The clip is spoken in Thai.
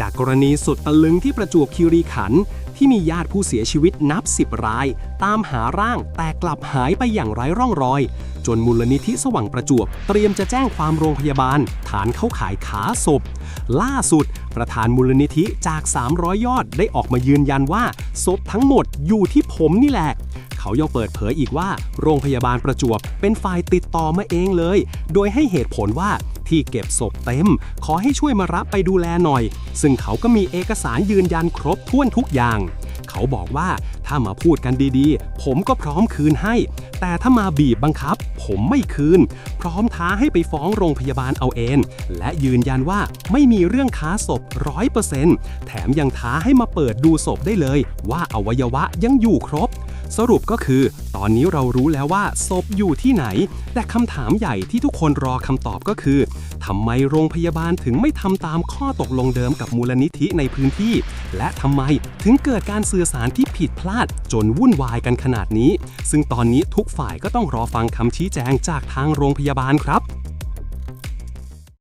จากกรณีสุดตะลึงที่ประจวบคีรีขันธ์ที่มีญาติผู้เสียชีวิตนับ10ราย ตามหาร่างแต่กลับหายไปอย่างไร้ร่องรอย จนมูลนิธิสว่างประจวบ เตรียมจะแจ้งความโรงพยาบาล ฐานเข้าขายขาศพ ล่าสุด ประธานมูลนิธิจาก 300 ยอดได้ออกมายืนยันว่าศพทั้งหมดอยู่ที่ผมนี่แหละเขายังเปิดเผยอีกว่า โรงพยาบาลประจวบเป็นฝ่ายติดต่อมาเองเลย โดยให้เหตุผลว่า ที่เก็บศพเต็ม ขอให้ช่วยมารับไปดูแลหน่อย ซึ่งเขาก็มีเอกสารยืนยันครบถ้วนทุกอย่าง เขาบอกว่าถ้ามาพูดกันดีๆ ผมก็พร้อมคืนให้ แต่ถ้ามาบีบบังคับ ผมไม่คืน พร้อมท้าให้ไปฟ้องโรงพยาบาลเอาเอง และยืนยันว่าไม่มีเรื่องค้าศพร้อยเปอร์เซ็นต์แถมยังท้าให้มาเปิดดูศพได้เลย ว่าอวัยวะยังอยู่ครบ สรุปก็คือ ตอนนี้เรารู้แล้วว่าศพอยู่ที่ไหน แต่คำถามใหญ่ที่ทุกคนรอคำตอบก็คือทำไมโรงพยาบาลถึงไม่ทำตามข้อตกลงเดิมกับมูลนิธิในพื้นที่ และทำไมถึงเกิดการสื่อสารที่ผิดพลาดจนวุ่นวายกันขนาดนี้ ซึ่งตอนนี้ทุกฝ่ายก็ต้องรอฟังคำชี้แจงจากทางโรงพยาบาลครับ